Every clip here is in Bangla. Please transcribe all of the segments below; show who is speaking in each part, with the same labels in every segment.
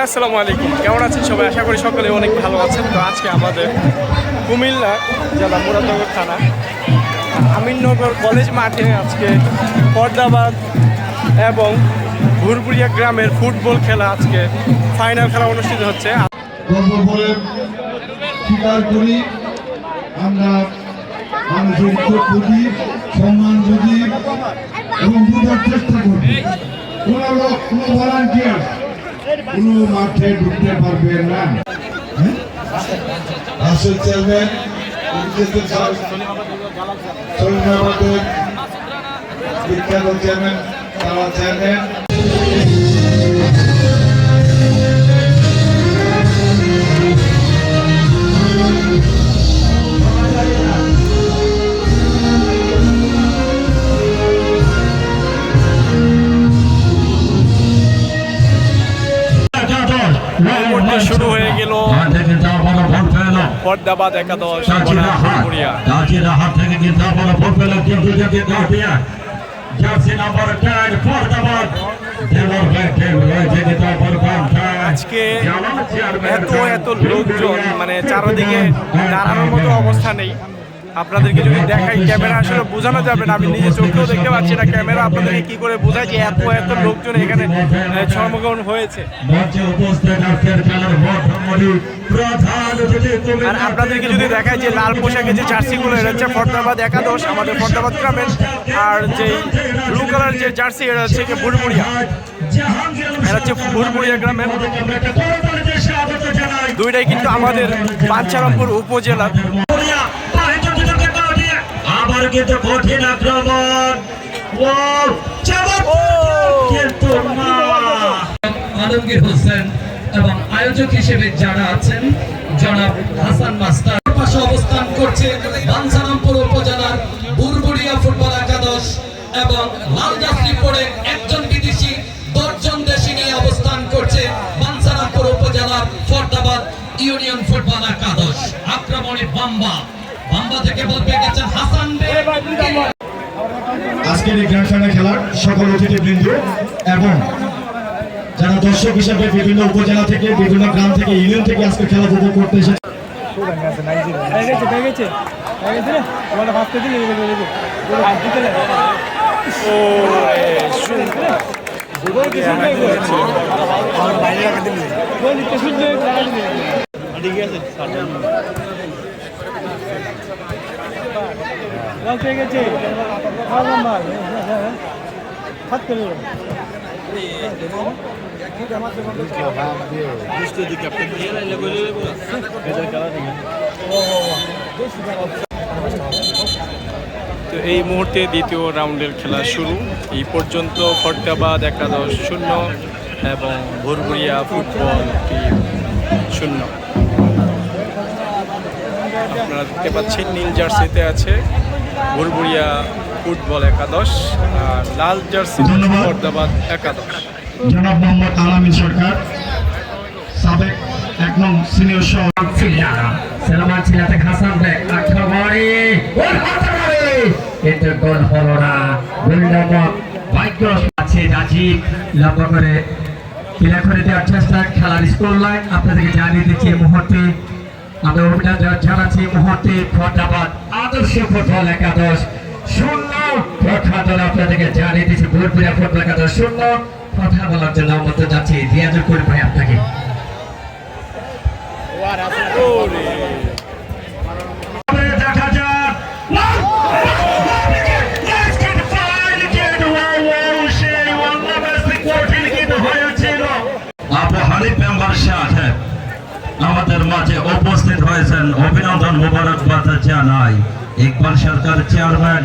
Speaker 1: এভরিওয়ান আসসালামু আলাইকুম। কেমন আছেন সবাই? আশা করি সকলে অনেক ভালো আছেন। তো আজকে আমাদের কুমিল্লা জেলা মুরাদনগর থানা, আমিননগর কলেজ মাঠে আজকে পর্দাবাদ এবং ভুরভুরিয়া গ্রামের ফুটবল খেলা আজকে ফাইনাল খেলা অনুষ্ঠিত হচ্ছে।
Speaker 2: আমরা কোন মাঠে ঢুকতে পারবে না হ্যাঁ? আসল চেয়ারম্যান আমাদের বিখ্যাত চেয়ারম্যান তারা চেয়ারম্যান
Speaker 3: কিন্তু একাদশ
Speaker 1: আজকে এত এত লোকজন মানে চারদিকে দাঁড়ানোর মতো অবস্থা নেই। আপনাদেরকে যদি দেখাই ক্যামেরা আসলে বোঝানো যাবে না। আমি নিজে চোখেও দেখতে পাচ্ছি না। ক্যামেরা আপনাদেরকে কি করে বোঝায় যে এত এত লোকজন এখানে সমাগম হয়েছে? আর আপনাদেরকে যদি দেখায় যে লাল পোশাকে যে জার্সিগুলো এটা হচ্ছে ফর্দাবাদ একাদশ আমাদের ফর্দাবাদ গ্রামের আর যে ব্লু কালার যে জার্সি এটা হচ্ছে কি ভুরভুরিয়া এটা হচ্ছে ভুরভুরিয়া গ্রামের। দুইটাই কিন্তু আমাদের বাঞ্ছারামপুর উপজেলার।
Speaker 3: আবার কিন্তু কঠিন আক্রমণ ও। কিন্তু
Speaker 4: আলমগীর হোসেন এবং আয়োজক হিসেবে যারা আছেন জনাব হাসান মাস্টার। পাশে অবস্থান করছে উপজেলার বুরবুড়িয়া ফুটবল একাদশ এবং লালজাফরি পড়ে একজন বিদেশি দশজন দেশি নিয়ে অবস্থান করছে বাঞ্ছারামপুর উপজেলার ফরদাবাদ ইউনিয়ন ফুটবল একাদশ। আক্রমণে বাম্বা। বাম্বা থেকে বলতে গেছেন হাসান
Speaker 2: আজকের এই গ্র্যান্ড ফাইনাল খেলার সকল অতিথিবৃন্দ এবং যারা দর্শক হিসেবে বিভিন্ন উপজেলা থেকে, বিভিন্ন গ্রাম থেকে, ইউনিয়ন থেকে আজকে খেলা উপভোগ করতে এসেছে।
Speaker 1: তো এই মুহূর্তে দ্বিতীয় রাউন্ডের খেলা শুরু। এই পর্যন্ত ফরদাবাদ একাদশ শূন্য এবং ভুরভুরিয়া ফুটবল টিম শূন্য। আপনারা দেখতে পাচ্ছেন, নীল জার্সিতে আছে। ভুরভুরিয়া ফুটবল একাদশ আর লাল জার্সি
Speaker 2: ধন্যবাদ।
Speaker 1: একাদশ।
Speaker 2: জনাব মোহাম্মদ আলামিন সরকার সাবেক এক নং সিনিয়র.
Speaker 4: Itu gol হলো না। গোল ভাগ্য আছে রাজীব। লম্বা করে ক্লিয়ার করে দেওয়ার চেষ্টা খেলার স্কোর লাইন আপনাদেরকে জানিয়ে দিচ্ছি এই মুহূর্তে আমরা অভিনন্দন আদর্শ ফুটবল একাদশ শূন্য। কথা দল আপনাদেরকে জানিয়ে দিচ্ছি ভোরপুরা ফুটবল একাদশ শূন্য। কথা বলার জন্য আমন্ত্রণ যাচ্ছি রিয়াজুল ভাই আপনাকে।
Speaker 3: মাঝে উপস্থিত হয়েছেন অভিনন্দন মোবারকবাদ জানাই Iqbal Sarkar chairman.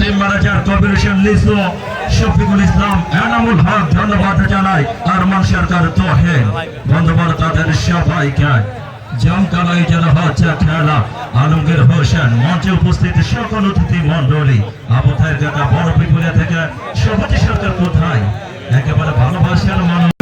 Speaker 3: Team manager Kabir Hossain Lisu Shafiqul Islam, Enamul ধন্যবাদ জানাই তাদের সবাইকে। জমকালাই হচ্ছে খেলা, আলমগীর হোসেন, মঞ্চে উপস্থিত সকল অতিথি মন্ডলী আবথায় কাকা, বড় পিপুলিয়া থেকে সভাপতি সরকার কোথায়? একেবারে ভালোবাসার মানুষ।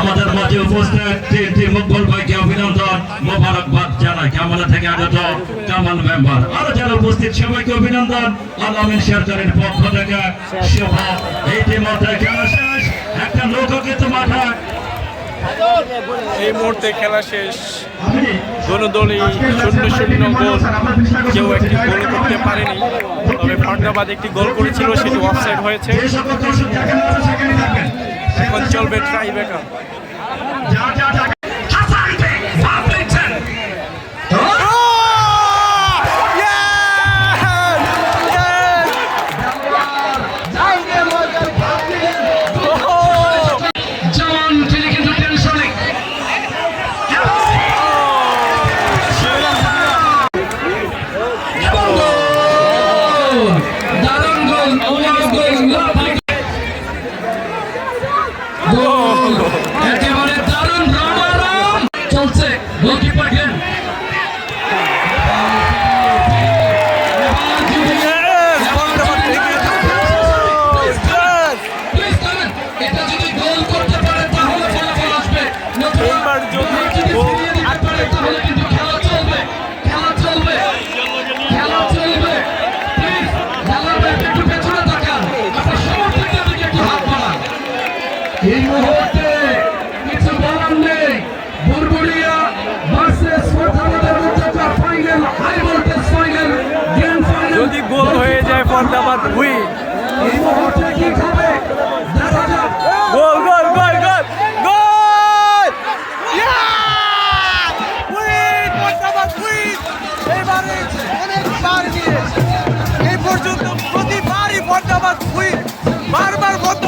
Speaker 5: আমাদের
Speaker 3: মাঝে উপস্থিত তিনটি মঙ্গল ভাইকে অভিনন্দন। মোবারকবাদ জানাই। কামালা থেকে আগত? কামাল মেম্বার। আরও যারা উপস্থিত সবাইকে অভিনন্দন। আলামিন সরকারের পক্ষ থেকে শুভ ইতিমধ্যে খেলা শেষ। একটা লোকগীত
Speaker 4: এই মুহূর্তে খেলা শেষ। কোনো দলই শূন্য শূন্য গোল। কেউ একটি গোল করতে পারেনি। তবে ফান্ডাবাদ একটি গোল করেছিল সেটি অফসাইড হয়েছে। এখন চলবে ট্রাইবেকার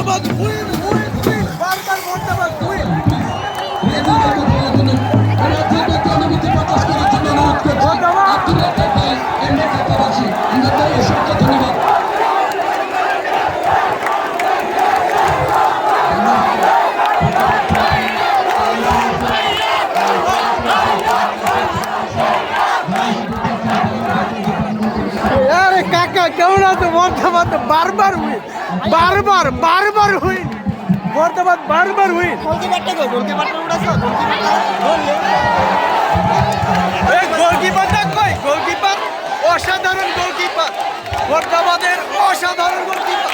Speaker 4: মুর্দাবাদ বারবার মুর্দাবাদ কেমন আছে? মধ্যে মধ্যে বারবার উড়ে বারবার বারবার হুইন বর্তমান বারবার হুইন গোলকিপারটা কই? গোলকিপার অসাধারণ গোলকিপার বর্তমানের অসাধারণ গোলকিপার